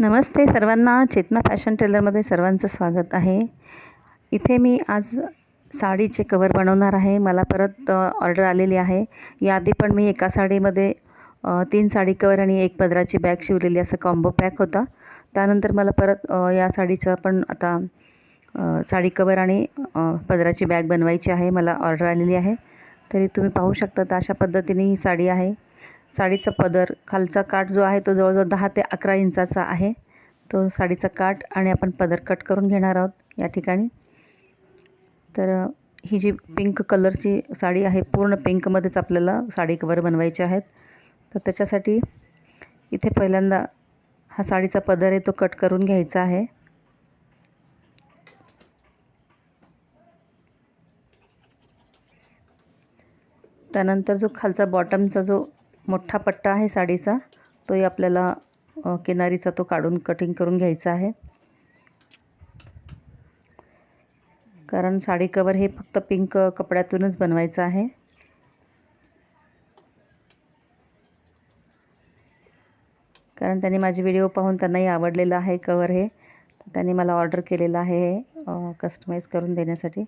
नमस्ते सर्वांना चेतना फॅशन टेलरमध्ये सर्वांचं स्वागत आहे. इथे मी आज साडीचे कवर बनवणार आहे. मला परत ऑर्डर आलेली आहे. याआधी पण मी एका साडीमध्ये तीन साडी कवर आणि एक पदराची बॅग शिवलेली असं कॉम्बो पॅक होता. त्यानंतर मला परत या साडीचं पण आता साडी कवर आणि पदराची बॅग बनवायची आहे. मला ऑर्डर आलेली आहे. तरी तुम्ही पाहू शकता तर अशा पद्धतीने ही साडी आहे. साडीचा पदर. खालचा काठ जो आहे तो जवळजवळ दहा ते अकरा इंचाचा आहे. तो साडीचा काठ आणि आपण पदर कट करून घेणार आहोत या ठिकाणी. तर ही जी पिंक कलरची साडी आहे पूर्ण पिंकमध्येच आपल्याला साडी कवर बनवायचे आहेत. तर त्याच्यासाठी इथे पहिल्यांदा हा साडीचा पदर आहे तो कट करून घ्यायचा आहे. त्यानंतर जो खालचा बॉटमचा जो मोठा पट्टा आहे साडीचा. तोही आपल्याला किनारीचा तो काढून कटिंग करून घ्यायचा आहे. कारण साडी कवर हे फक्त पिंक कपड्यातूनच बनवायचं आहे. कारण त्यांनी माझे व्हिडिओ पाहून त्यांनाही आवडलेलं आहे कवर हे. त्यांनी मला ऑर्डर केलेलं आहे हे कस्टमाइज करून देण्यासाठी.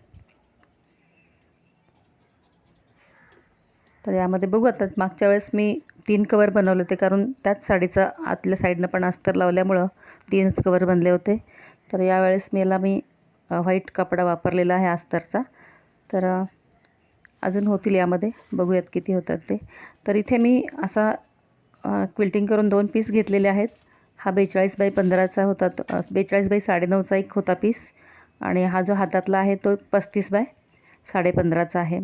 तर यामध्ये बघू आता मागच्या वेळेस मी तीन कवर बनवले होते कारण त्याच साडीचा आतल्या साईडनं पण अस्तर लावल्यामुळं तीनच कवर बनले होते. तर यावेळेस मी याला मी व्हाईट कपडा वापरलेला आहे अस्तरचा. तर अजून होतील यामध्ये बघूयात किती होतात ते. तर इथे मी असा क्विल्टिंग करून दोन पीस घेतलेले आहेत. हा बेचाळीस बाय पंधराचा होता बेचाळीस बाय साडेनऊचा एक होता पीस आणि हा जो हातातला आहे तो पस्तीस बाय साडेपंधराचा आहे.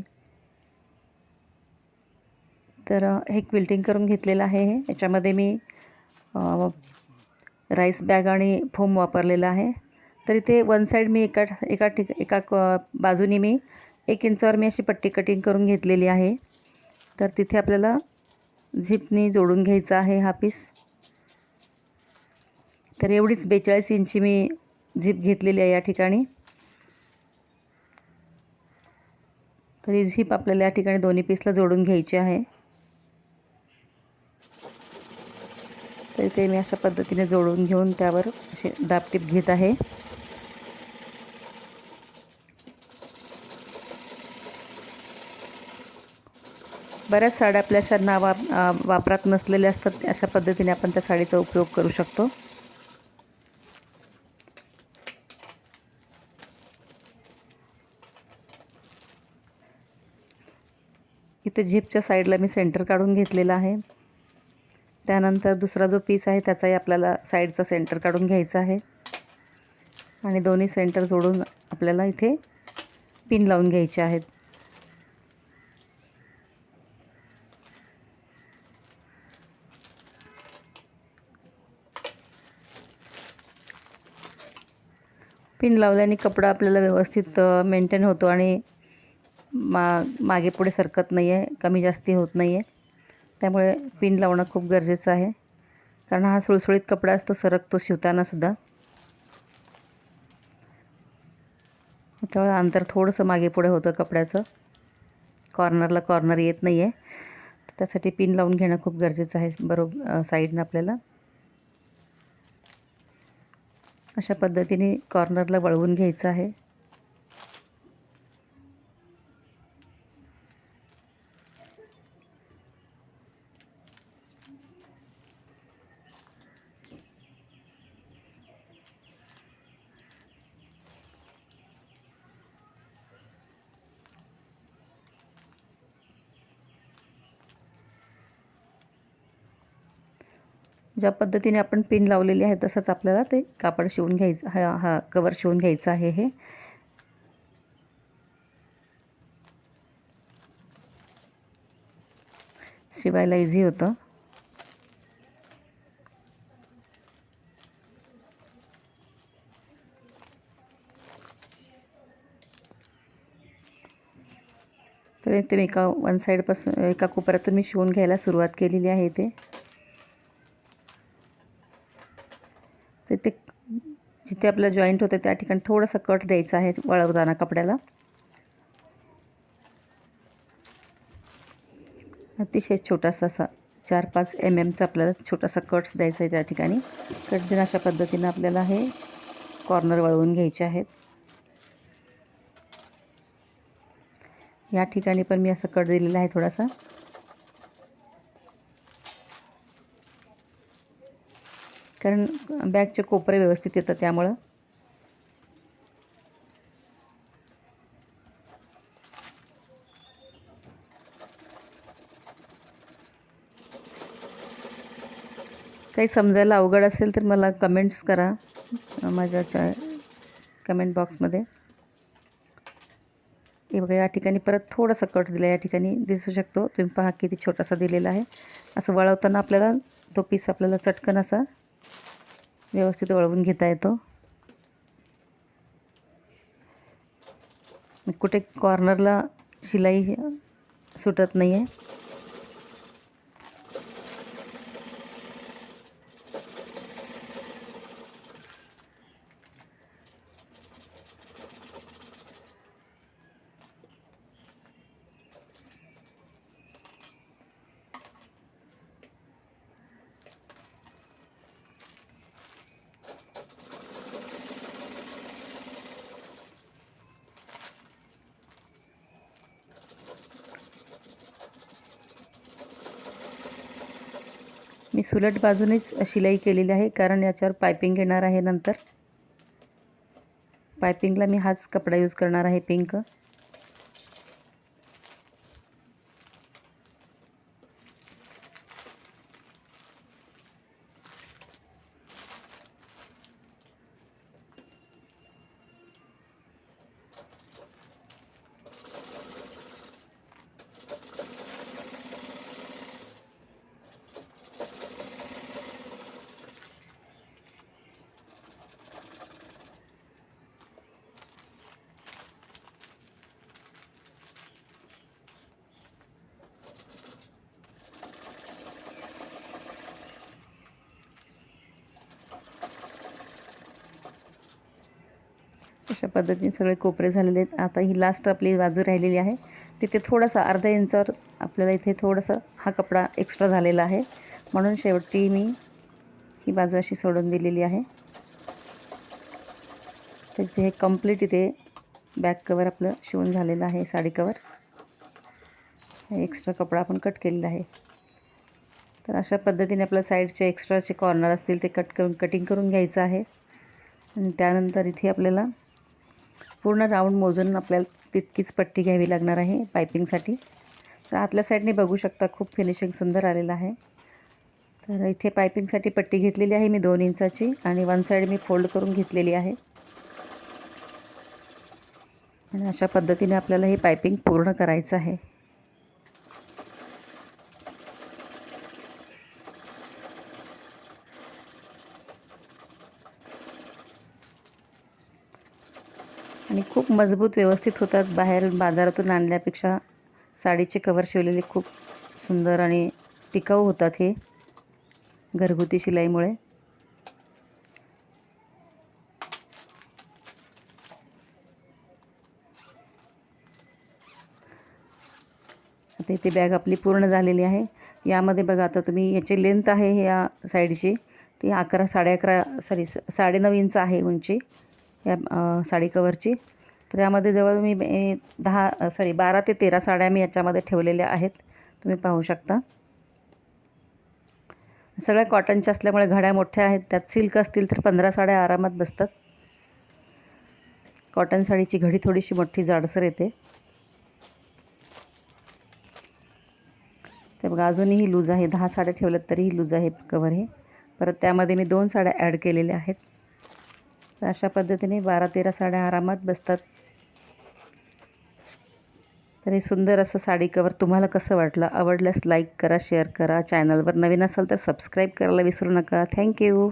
तर हे क्विल्टिंग करून घेतलेलं आहे हे. याच्यामध्ये मी राईस बॅग आणि फोम वापरलेला आहे. तर इथे वन साईड मी एका एका ठिक एका क मी एक इंचावर मी अशी पट्टी कटिंग करून घेतलेली आहे. तर तिथे आपल्याला झिपनी जोडून घ्यायचा आहे हा पीस तर एवढीच बेचाळीस इंची मी झिप घेतलेली आहे या ठिकाणी. तर ही झिप आपल्याला या ठिकाणी दोन्ही पीसला जोडून घ्यायची आहे. तर इथे मी अशा पद्धतीने जोडून घेऊन त्यावर असे दाबटीप घेत आहे. बऱ्याच साड्या आपल्या अशा नावा वापरात नसलेल्या असतात अशा पद्धतीने आपण त्या साडीचा उपयोग करू शकतो. इथे झिपच्या साईडला मी सेंटर काढून घेतलेला आहे. त्यानंतर दुसरा जो पीस आहे त्याचाही आपल्याला साईडचा सेंटर काढून घ्यायचा आहे. आणि दोन्ही सेंटर जोडून आपल्याला इथे पिन लावून घ्यायचे आहेत. पिन लावल्याने कपडा आपल्याला व्यवस्थित मेंटेन होतो आणि मा मागे पुढे सरकत नाही आहे कमी जास्ती होत नाही आहे त्यामुळे पिन लावणं खूप गरजेचं आहे. कारण हा सुळसुळीत कपडा असतो सरकतो शिवतानासुद्धा त्यामुळे अंतर थोडंसं मागे पुढे होतं कपड्याचं. कॉर्नरला कॉर्नर येत नाही आहे त्यासाठी पिन लावून घेणं खूप गरजेचं आहे बरोबर साईडनं आपल्याला. अशा पद्धतीने कॉर्नरला वळवून घ्यायचं आहे. ज्या पद्धतीने आपण पिन लावलेली आहे तसंच आपल्याला ते कापड शिवून घ्यायचं हा हा कवर शिवून घ्यायचं आहे हे. शिवायला इझी होतं. तर ते मी एका वन साईडपासून एका कोपऱ्यातून मी शिवून घ्यायला सुरुवात केलेली आहे ते तर ते जिथे आपलं जॉईंट होतं त्या ठिकाणी थोडासा कट द्यायचा आहे वळवताना कपड्याला. अतिशय छोटासा असा चार पाच एम एमचा आपल्याला छोटासा कट्स द्यायचा आहे त्या ठिकाणी. कट देऊन अशा पद्धतीनं आपल्याला हे कॉर्नर वळवून घ्यायचे आहेत. या ठिकाणी पण मी असं कट दिलेला आहे थोडासा. कारण बॅगचे कोपरे व्यवस्थित येतं त्यामुळं. काही समजायला अवघड असेल तर मला कमेंट्स करा माझ्या कमेंट बॉक्समध्ये हे बघा या ठिकाणी परत थोडासा कट दिला या ठिकाणी दिसू शकतो. तुम्ही पहा किती छोटासा दिलेला आहे. असं वळवताना आपल्याला तो पीस आपल्याला चटकन असा व्यवस्थित वळवून घेता येतो. कुठे कॉर्नरला शिलाई सुटत नाही आहे मी सुलट बाजूनेच शिलाई केलेली आहे कारण याच्यावर पायपिंग येणार आहे नंतर. पायपिंगला मी हाच कपडा यूज करणार आहे पिंक. अशा पद्धतीने सगळे कोपरे झालेले आहेत. आता ही लास्ट आपली बाजू राहिलेली आहे. तिथे थोडासा अर्धा इंचावर आपल्याला इथे थोडासा हा कपडा एक्स्ट्रा झालेला आहे. म्हणून शेवटी मी ही बाजू अशी सोडून दिलेली आहे. तर इथे हे कंप्लीट इथे बॅक कवर आपलं शिवून झालेलं आहे साडी कवर हे एक्स्ट्रा कपडा आपण कट केलेला आहे. तर अशा पद्धतीने आपल्या साईडचे एक्स्ट्राचे कॉर्नर असतील ते कट करून कटिंग करून घ्यायचं आहे. आणि त्यानंतर इथे आपल्याला पूर्ण राऊंड मोजून आपल्याला तितकीच पट्टी घ्यावी लागणार आहे पायपिंगसाठी तर आतल्या साईडने बघू शकता खूप फिनिशिंग सुंदर आलेलं आहे. तर इथे पायपिंगसाठी पट्टी घेतलेली आहे मी दोन इंचाची आणि वन साईड मी फोल्ड करून घेतलेली आहे. आणि अशा पद्धतीने आपल्याला हे पायपिंग पूर्ण करायचं आहे. आणि खूप मजबूत व्यवस्थित होतात. बाहेर बाजारातून आणल्यापेक्षा साडीचे कवर शिवलेले खूप सुंदर आणि टिकाऊ होतात हे घरगुती शिलाईमुळे. आता इथे बॅग आपली पूर्ण झालेली आहे. यामध्ये बघा आता तुम्ही याची लेंथ आहे या साईडची ती अकरा साडे अकरा सॉरी साडेनऊ इंच आहे उंची या साडी कवरची तर यामध्ये जवळ मी दहा सॉरी बारा ते तेरा साड्या मी याच्यामध्ये ठेवलेल्या आहेत. तुम्ही पाहू शकता. सगळ्या कॉटनच्या असल्यामुळे घड्या मोठ्या आहेत. त्यात सिल्क असतील तर पंधरा साड्या आरामात बसतात. कॉटन साडीची घडी थोडीशी मोठी जाडसर येते. ते बघा अजूनही लूज आहे. दहा साड्या ठेवल्यात तरीही लूज आहे कवर हे. परत त्यामध्ये मी दोन साड्या ॲड केलेल्या आहेत. तर अशा पद्धतीने बारा तेरा साड्या आरामात बसतात. तर हे सुंदर असं साडी कवर तुम्हाला कसं वाटलं? आवडल्यास लाईक करा शेअर करा. चॅनलवर नवीन असाल तर सबस्क्राईब करायला विसरू नका. थँक्यू